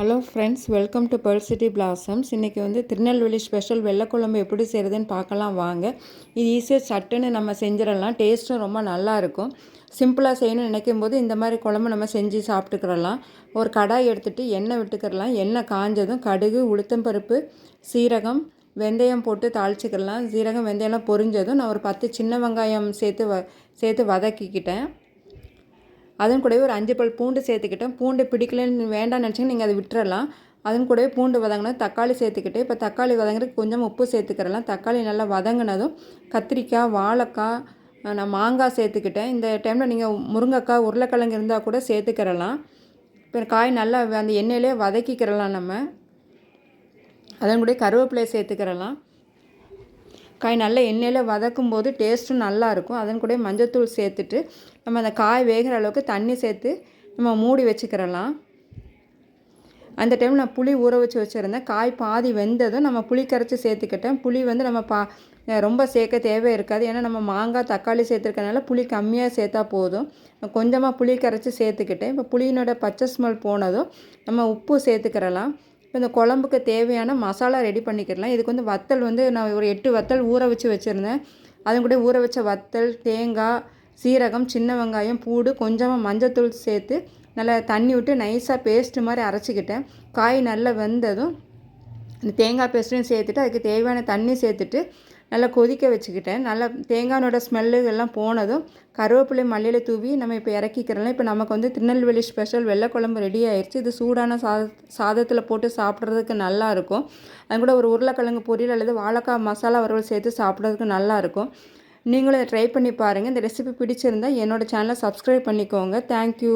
Hello friends welcome to Pearl City Blossoms இன்றைக்கி வந்து Tirunelveli special வெள்ளைக்குழம்பு எப்படி செய்கிறதுன்னு பார்க்கலாம் வாங்க. இது ஈஸியாக சட்டுன்னு நம்ம செஞ்சிடலாம். டேஸ்ட்டும் ரொம்ப நல்லாயிருக்கும் சிம்பிளாக செய்யணும்னு நினைக்கும் போது இந்த மாதிரி குழம்பு நம்ம செஞ்சு சாப்பிட்டுக்கிறலாம் ஒரு கடாய் எடுத்துகிட்டு எண்ணெய் விட்டுக்கிறலாம் எண்ணெய் காஞ்சதும் கடுகு உளுத்தம்பருப்பு சீரகம் வெந்தயம் போட்டு தாளிச்சிக்கிறலாம் சீரகம் வெந்தயம்லாம் பொரிஞ்சதும் நான் ஒரு பத்து சின்ன வெங்காயம் சேர்த்து வ சேர்த்து வதக்கிக்கிட்டேன். அதன் கூடவே ஒரு அஞ்சு பல் பூண்டு சேர்த்துக்கிட்டேன். பூண்டு பிடிக்கலன்னு வேண்டாம்னு நினச்சிங்க நீங்கள் அதை விட்டுறலாம். அதன் கூடவே பூண்டு வதங்கினா தக்காளி சேர்த்துக்கிட்டு இப்போ தக்காளி வதங்குறதுக்கு கொஞ்சம் உப்பு சேர்த்துக்கிறலாம். தக்காளி நல்லா வதங்கினதும் கத்திரிக்காய் வாழைக்காய் நான் மாங்காய் சேர்த்துக்கிட்டேன். இந்த டைமில் நீங்கள் முருங்கைக்காய் உருளைக்கிழங்கு இருந்தால் கூட சேர்த்துக்கிறலாம். இப்போ காய் நல்லா அந்த எண்ணெயிலே வதக்கிக்கிறலாம் நம்ம. அதன் கூட கருவேப்பிலையை சேர்த்துக்கிறலாம். காய் நல்லா எண்ணெயில் வதக்கும் போது டேஸ்ட்டும் நல்லாயிருக்கும் அதன் கூட மஞ்சத்தூள் சேர்த்துட்டு நம்ம அந்த காய் வேகிற அளவுக்கு தண்ணி சேர்த்து நம்ம மூடி வச்சுக்கிறலாம். அந்த டைம் நான் புளி ஊற வச்சு வச்சுருந்தேன். காய் பாதி வெந்ததும் நம்ம புளி கரைச்சி சேர்த்துக்கிட்டேன். புளி வந்து நம்ம பா ரொம்ப சேர்க்க தேவை இருக்காது. ஏன்னா நம்ம மாங்காய் தக்காளி சேர்த்துருக்கனால புளி கம்மியாக சேர்த்தா போதும். கொஞ்சமாக புளி கரைச்சி சேர்த்துக்கிட்டேன். இப்போ புளியினோட பச்சை ஸ்மெல் போனதும் நம்ம உப்பு சேர்த்துக்கிறலாம். இப்போ இந்த குழம்புக்கு தேவையான மசாலா ரெடி பண்ணிக்கிடலாம் இதுக்கு வந்து வத்தல் வந்து நான் ஒரு எட்டு வத்தல் ஊற வச்சு வச்சுருந்தேன். அதன் கூட ஊற வச்ச வத்தல் தேங்காய் சீரகம் சின்ன வெங்காயம் பூடு கொஞ்சமாக மஞ்சத்தூள் சேர்த்து நல்லா தண்ணி விட்டு நைஸாக பேஸ்ட்டு மாதிரி அரைச்சிக்கிட்டேன். காய் நல்லா வெந்ததும் இந்த தேங்காய் பேஸ்ட்டையும் சேர்த்துட்டு அதுக்கு தேவையான தண்ணி சேர்த்துட்டு நல்லா கொதிக்க வச்சுக்கிட்டேன். நல்லா தேங்காயோட ஸ்மெல்லு எல்லாம் போனதும் கருவேப்பிலை மல்லியில் தூவி நம்ம இப்போ இறக்கிக்கிறோம்ல இப்போ நமக்கு வந்து திருநெல்வேலி ஸ்பெஷல் வெள்ளைக்குழம்பு ரெடி ஆயிடுச்சு இது சூடான சாத சாதத்தில் போட்டு சாப்பிட்றதுக்கு நல்லாயிருக்கும் அது கூட ஒரு உருளைக்கிழங்கு பொரியல் அல்லது வாழைக்காய் மசாலா வறுவல் சேர்த்து சாப்பிட்றதுக்கு நல்லாயிருக்கும் நீங்களும் ட்ரை பண்ணி பாருங்கள் இந்த ரெசிபி பிடிச்சிருந்தால் என்னோடய சேனலை சப்ஸ்கிரைப் பண்ணிக்கோங்க. தேங்க்யூ